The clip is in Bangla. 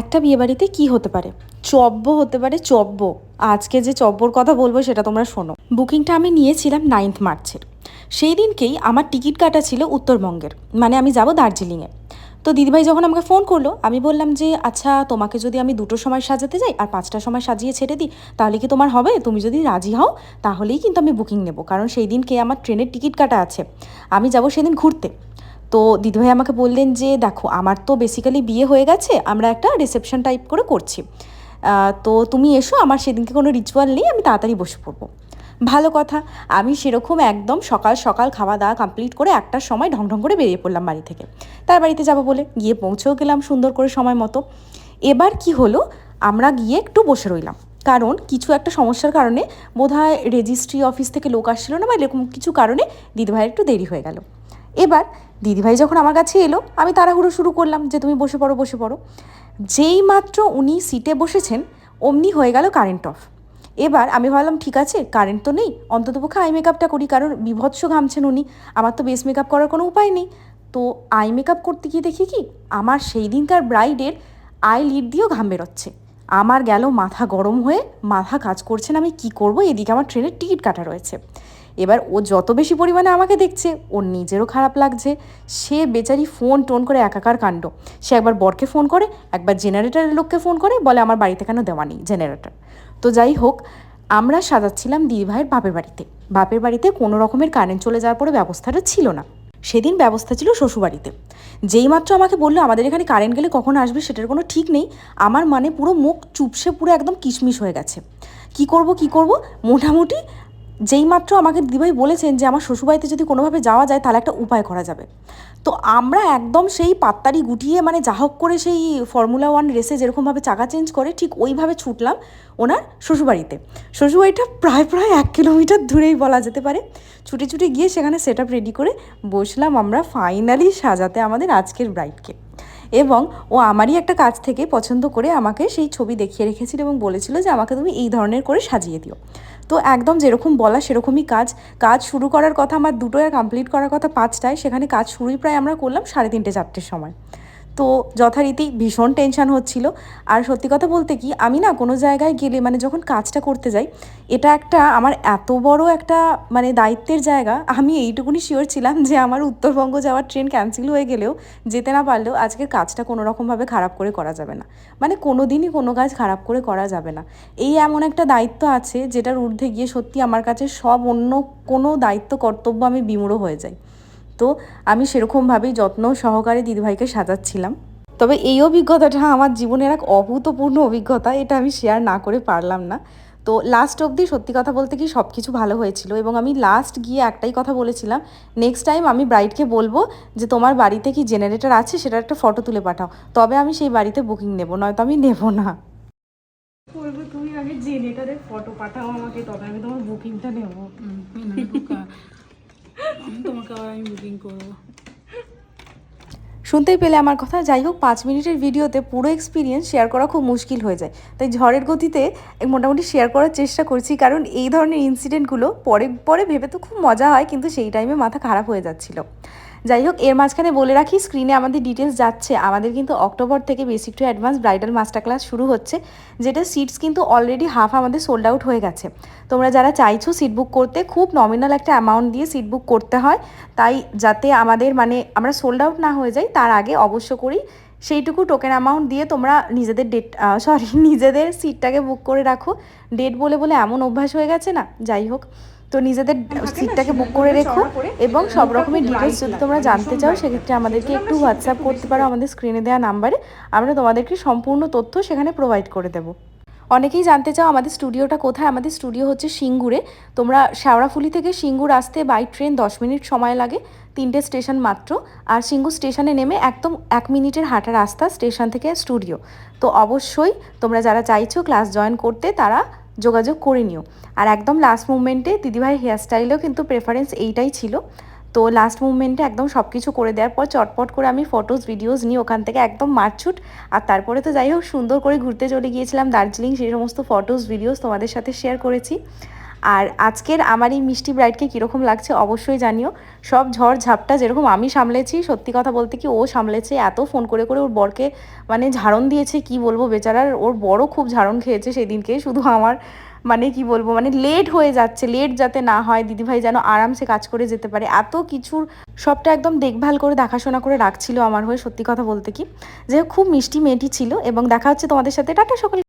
একটা বিয়েবাড়িতে কি হতে পারে? চব্য হতে পারে চব্য আজকে যে চব্বর কথা বলব সেটা তোমরা শোনো। বুকিংটা আমি নিয়েছিলাম নাইন্থ মার্চের। সেই দিনকেই আমার টিকিট কাটা ছিল উত্তরবঙ্গের। মানে আমি যাব দার্জিলিংয়ে। তো দিদিভাই যখন আমাকে ফোন করল, আমি বললাম যে আচ্ছা তোমাকে যদি আমি দুটোর সময় সাজাতে যাই আর পাঁচটার সময় সাজিয়ে ছেড়ে দিই, তাহলে কি তোমার হবে? তুমি যদি রাজি হও, তাহলেই কিন্তু আমি বুকিং নেব। কারণ সেই দিনকে আমার ট্রেনের টিকিট কাটা আছে। আমি যাব সেদিন ঘুরতে। তো দিদিভাই আমাকে বললেন যে, দেখো, আমার তো বেসিক্যালি বিয়ে হয়ে গেছে, আমরা একটা রিসেপশন টাইপ করে করছি। তো তুমি এসো, আমার সেদিনকে কোনো রিচুয়াল নেই, আমি তাড়াতাড়ি বসে পড়ব। ভালো কথা। আমি সেরকম একদম সকাল সকাল খাওয়া দাওয়া কমপ্লিট করে একটার সময় ঢং ঢং করে বেরিয়ে পড়লাম বাড়ি থেকে। তার বাড়িতে যাব বলে গিয়ে পৌঁছেও গেলাম সুন্দর করে সময় মতো। এবার কি হলো? আমরা গিয়ে একটু বসে রইলাম। কারণ কিছু একটা সমস্যার কারণে বোধহয় রেজিস্ট্রি অফিস থেকে লোক আসছিল না বা এরকম কিছু কারণে দিদিভাইয়ের একটু দেরি হয়ে গেল। এবার দিদিভাই যখন আমার কাছে এলো, আমি তাড়াহুড়ো শুরু করলাম যে তুমি বসে পড়ো বসে পড়ো। যেই মাত্র উনি সিটে বসেছেন, অমনি হয়ে গেল কারেন্ট অফ এবার আমি ভাবলাম, ঠিক আছে কারেন্ট তো নেই অন্ততপক্ষে আই মেকআপটা করি, কারণ বিভৎস ঘামছেন উনি, আমার তো বেস মেকআপ করার কোনো উপায় নেই। তো আই মেকআপ করতে গিয়ে দেখি কি, আমার সেই দিনকার ব্রাইডের আই লিড দিয়েও ঘাম বেরোচ্ছে। আমার গেল মাথা গরম হয়ে, মাথা কাজ করছে না, আমি কি করব? এদিকে আমার ট্রেনের টিকিট কাটা রয়েছে। এবার ও যত বেশি পরিমাণে আমাকে দেখছে, ওর নিজেরও খারাপ লাগছে। সে বেচারি ফোন টোন করে একাকার কাণ্ড। সে একবার বরকে ফোন করে, একবার জেনারেটারের লোককে ফোন করে, বলে আমার বাড়িতে কেন দেওয়া নেই জেনারেটার। তো যাই হোক, আমরা সাজাচ্ছিলাম দিদিভাইয়ের বাপের বাড়িতে। বাপের বাড়িতে কোনো রকমের কারেন্ট চলে যাওয়ার পরে ব্যবস্থাটা ছিল না। সেদিন ব্যবস্থা ছিল শ্বশুরবাড়িতে। যেই মাত্র আমাকে বলল, আমাদের এখানে কারেন্ট গেলে কখন আসবে সেটার কোনো ঠিক নেই। আমার মানে পুরো মুখ চুপসে পুরো একদম কিশমিশ হয়ে গেছে। কি করব কি করব? মোটামুটি যেই মাত্র আমাকে দিদিভাই বলেছেন যে আমার শ্বশুরবাড়িতে যদি কোনোভাবে যাওয়া যায়, তাহলে একটা উপায় করা যাবে। তো আমরা একদম সেই পাত্তারি গুটিয়ে মানে যা হোক করে সেই ফর্মুলা ওয়ান রেসে যেরকমভাবে চাকা চেঞ্জ করে, ঠিক ওইভাবে ছুটলাম ওনার শ্বশুরবাড়িতে। শ্বশুরবাড়িটা প্রায় প্রায় এক কিলোমিটার দূরেই বলা যেতে পারে। ছুটে ছুটে গিয়ে সেখানে সেট রেডি করে বসলাম আমরা ফাইনালি সাজাতে আমাদের আজকের ব্রাইডকে এবং ও আমারই একটা কাজ থেকে পছন্দ করে আমাকে সেই ছবি দেখিয়ে রেখেছিল এবং বলেছিল যে আমাকে তুমি এই ধরনের করে সাজিয়ে দিও। তো একদম যেরকম বলা সেরকমই কাজ। কাজ শুরু করার কথা আমার দুটোয় কমপ্লিট করার কথা পাঁচটায়। সেখানে কাজ শুরুই প্রায় আমরা করলাম সাড়ে তিনটে, চারটের সময়। তো যথারীতি ভীষণ টেনশন হচ্ছিল। আর সত্যি কথা বলতে কি, আমি না কোনো জায়গায় গেলে মানে যখন কাজটা করতে যাই, এটা একটা আমার এত বড় একটা মানে দায়িত্বের জায়গা। আমি এইটুকুনি শিওর ছিলাম যে আমার উত্তরবঙ্গ যাওয়ার ট্রেন ক্যান্সেল হয়ে গেলেও, যেতে না পারলেও আজকের কাজটা কোনো রকমভাবে খারাপ করে করা যাবে না। মানে কোনো দিনই কোনো কাজ খারাপ করে করা যাবে না। এই এমন একটা দায়িত্ব আছে, যেটার ঊর্ধ্বে গিয়ে সত্যি আমার কাছে সব অন্য কোনো দায়িত্ব, কর্তব্য আমি বিমূঢ় হয়ে যাই। তো আমি সেরকমভাবেই যত্ন সহকারে দিদিভাইকে সাজাচ্ছিলাম। তবে এই অভিজ্ঞতাটা আমার জীবনের এক অভূতপূর্ণ অভিজ্ঞতা এটা আমি শেয়ার না করে পারলাম না। তো লাস্ট অবধি সত্যি কথা বলতে কি সব কিছু ভালো হয়েছিল এবং আমি লাস্ট গিয়ে একটাই কথা বলেছিলাম নেক্সট টাইম আমি ব্রাইডকে বলব যে তোমার বাড়িতে কি জেনারেটর আছে সেটার একটা ফটো তুলে পাঠাও। তবে আমি সেই বাড়িতে বুকিং নেব নয়তো আমি নেব না। বলব তুমি আগে জেনারেটারের ফটো পাঠাও আমাকে তবে আমি তোমার বুকিংটা নেব। শুনতেই পেলে আমার কথা? যাই হোক, পাঁচ মিনিটের ভিডিওতে পুরো এক্সপিরিয়েন্স শেয়ার করা খুব মুশকিল হয়ে যায়। তাই ঝড়ের গতিতে মোটামুটি শেয়ার করার চেষ্টা করছি, কারণ এই ধরনের ইনসিডেন্টগুলো পরে পরে ভেবে তো খুব মজা হয়, কিন্তু সেই টাইমে মাথা খারাপ হয়ে যাচ্ছিল। যাই হোক, এর মাঝখানে বলে রাখি স্ক্রিনে আমাদের ডিটেলস যাচ্ছে। আমাদের কিন্তু অক্টোবর থেকে basic to advance bridal master class শুরু হচ্ছে, যেটা সিটস কিন্তু অলরেডি হাফ আমাদের সোল্ড আউট হয়ে গেছে। তোমরা যারা চাইছো সিট বুক করতে, খুব নমিনাল একটা অ্যামাউন্ট দিয়ে সিট বুক করতে হয়। তাই যাতে আমাদের মানে আমরা সোল্ড আউট না হয়ে যাই, তার আগে অবশ্য করি। সেইটুকু টোকেন অ্যামাউন্ট দিয়ে তোমরা নিজেদের ডেট সরি নিজেদের সিটটাকে বুক করে রাখো। ডেট বলে বলে এমন অভ্যাস হয়ে গেছে না? যাই হোক তো নিজেদের সিটটাকে বুক করে রেখো এবং সব রকমের ডিটেলস যদি তোমরা জানতে চাও সেক্ষেত্রে আমাদেরকে একটু হোয়াটসঅ্যাপ করতে পারো আমাদের স্ক্রিনে দেওয়া নাম্বারে আমরা তোমাদেরকে সম্পূর্ণ তথ্য সেখানে প্রোভাইড করে দেবো। অনেকেই জানতে চাও আমাদের স্টুডিওটা কোথায়? আমাদের স্টুডিও হচ্ছে সিঙ্গুরে। তোমরা শেওড়াফুলি থেকে সিঙ্গুর আসতে বাই ট্রেন দশ মিনিট সময় লাগে তিনটে স্টেশন মাত্র। আর সিঙ্গুর স্টেশনে নেমে একদম এক মিনিটের হাঁটা রাস্তা স্টেশন থেকে স্টুডিও তো অবশ্যই তোমরা যারা চাইছো ক্লাস জয়েন করতে তারা যোগাযোগ করে নিও। আর একদম লাস্ট মুভমেন্টে দিদিভাই হেয়ারস্টাইলেও কিন্তু প্রেফারেন্স এইটাই ছিল। তো লাস্ট মুভমেন্টে একদম সব কিছু করে দেওয়ার পর চটপট করে আমি ফটোস ভিডিওস নিই ওখান থেকে একদম মারছুট। আর তারপরে তো যাই হোক, সুন্দর করে ঘুরতে চলে গিয়েছিলাম দার্জিলিং, সেই সমস্ত ফটোস ভিডিওস তোমাদের সাথে শেয়ার করেছি। আর আজকের আমার এই মিষ্টি ব্রাইডকে কীরকম লাগছে অবশ্যই জানিও। সব ঝড় ঝাপটা যেরকম আমি সামলেছি, সত্যি কথা বলতে কি ও সামলেছে, এত ফোন করে করে ওর বরকে মানে ঝাড়ন দিয়েছে, কি বলব বেচারার, ওর বড় খুব ঝাড়ন খেয়েছে সেদিনকে, শুধু আমার মানে কি বলব মানে লেট হয়ে যাচ্ছে লেট যাতে না হয়, দিদিভাই যেন আরামসে কাজ করে যেতে পারে, এত কিছুর সবটা একদম দেখভাল করে, দেখাশোনা করে রাখছিল আমার হয়ে সত্যি কথা বলতে কি। যে খুব মিষ্টি মেয়েটি ছিল এবং দেখা হচ্ছে তোমাদের সাথে। টাটা সকাল